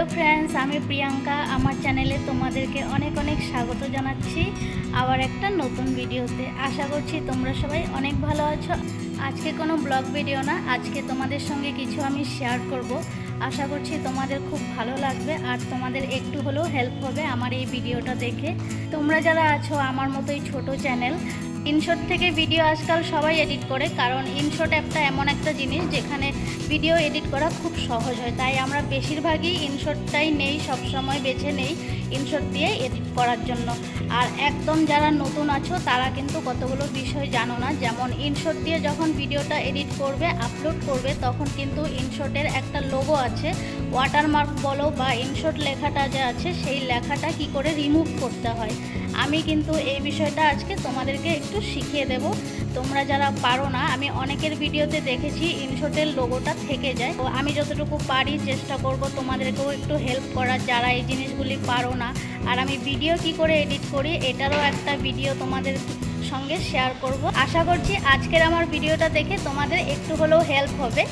Hello friends আমি প্রিয়াঙ্কা। আমার চ্যানেলে তোমাদেরকে অনেক অনেক স্বাগত জানাচ্ছি আবার একটা নতুন ভিডিওতে আশা করছি তোমরা সবাই অনেক ভালো আছো। আজকে কোনো ব্লগ ভিডিও না, আজকে তোমাদের সঙ্গে কিছু আমি শেয়ার করব। আশা করছি তোমাদের খুব ভালো লাগবে আর তোমাদের একটু হলেও হেল্প হবে আমার এই ভিডিওটা দেখে। তোমরা যারা আছো আমার মতোই ছোট চ্যানেল ইনশট থেকে ভিডিও আজকাল সবাই এডিট করে, কারণ ইনশট অ্যাপটা এমন একটা জিনিস যেখানে ভিডিও এডিট করা খুব সহজ হয়। তাই আমরা বেশিরভাগই ইনশটটাই নেই, সবসময় বেছে নেই ইনশট দিয়ে এডিট করার জন্য। আর একদম যারা নতুন আছো, তারা কিন্তু কতগুলো বিষয় জানো না, যেমন ইনশট দিয়ে যখন ভিডিওটা এডিট করবে, আপলোড করবে, তখন কিন্তু ইনশটের একটা লোগো আছে, ওয়াটারমার্ক বলো বা ইনশট লেখাটা যে আছে, সেই লেখাটা কি করে রিমুভ করতে হয়। আমি কিন্তু এই বিষয়টা আজকে তোমাদেরকে একটু শিখিয়ে দেব। তোমরা যারা পারো না, আমি অনেকের ভিডিওতে দেখেছি ইনশটের লোগোটা থেকে যায়। তো আমি যতটুকু পারি চেষ্টা করব তোমাদেরকেও একটু হেল্প করার, যারা এই জিনিসগুলি পারো না। আর আমি ভিডিও কি করে এডিট করি, এটারও একটা ভিডিও তোমাদের সঙ্গে শেয়ার করব। আশা করছি আজকের আমার ভিডিওটা দেখে তোমাদের একটু হলেও হেল্প হবে।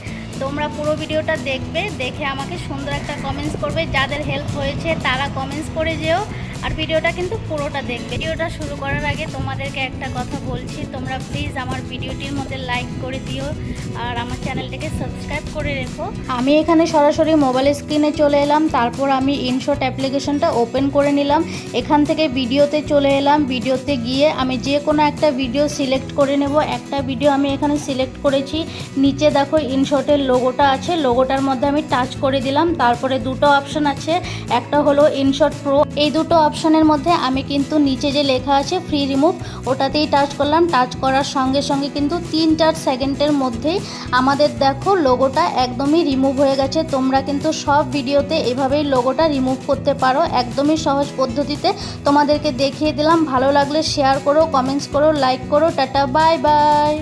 তোমরা পুরো ভিডিওটা দেখবে, দেখে আমাকে সুন্দর একটা কমেন্টস করবে। যাদের হেল্প হয়েছে, তারা কমেন্টস করে যেও। আর ভিডিওটা কিন্তু পুরোটা দেখবে। ভিডিওটা শুরু করার আগে তোমাদেরকে একটা কথা বলছি, তোমরা প্লিজ আমার ভিডিওটির মধ্যে লাইক করে দিও আর আমার চ্যানেলটাকে সাবস্ক্রাইব করে রেখো। আমি এখানে সরাসরি মোবাইল স্ক্রিনে চলে এলাম, তারপর আমি ইনশট অ্যাপ্লিকেশনটা ওপেন করে নিলাম। এখান থেকে ভিডিওতে চলে এলাম ভিডিওতে গিয়ে আমি যে কোনো একটা ভিডিও সিলেক্ট করে নেব। একটা ভিডিও আমি এখানে সিলেক্ট করেছি, নিচে দেখো ইনশটের লোগোটা আছে লোগোটার মধ্যে আমি টাচ করে দিলাম, তারপরে দুটো অপশন আছে, একটা হলো ইনশট প্রো এই দুটো অপশনের মধ্যে আমি কিন্তু নিচে যে লেখা আছে ফ্রি রিমুভ ওটাতেই টাচ করলাম। টাচ করার সঙ্গে সঙ্গে কিন্তু তিন চার সেকেন্ডের মধ্যেই আমাদের দেখো লোগোটা একদমই রিমুভ হয়ে গেছে। তোমরা কিন্তু সব ভিডিওতে এভাবেই লোগোটা রিমুভ করতে পারো একদমই সহজ পদ্ধতিতে। তোমাদেরকে দেখিয়ে দিলাম। ভালো লাগলে শেয়ার করো কমেন্টস করো লাইক করো। Tata bye bye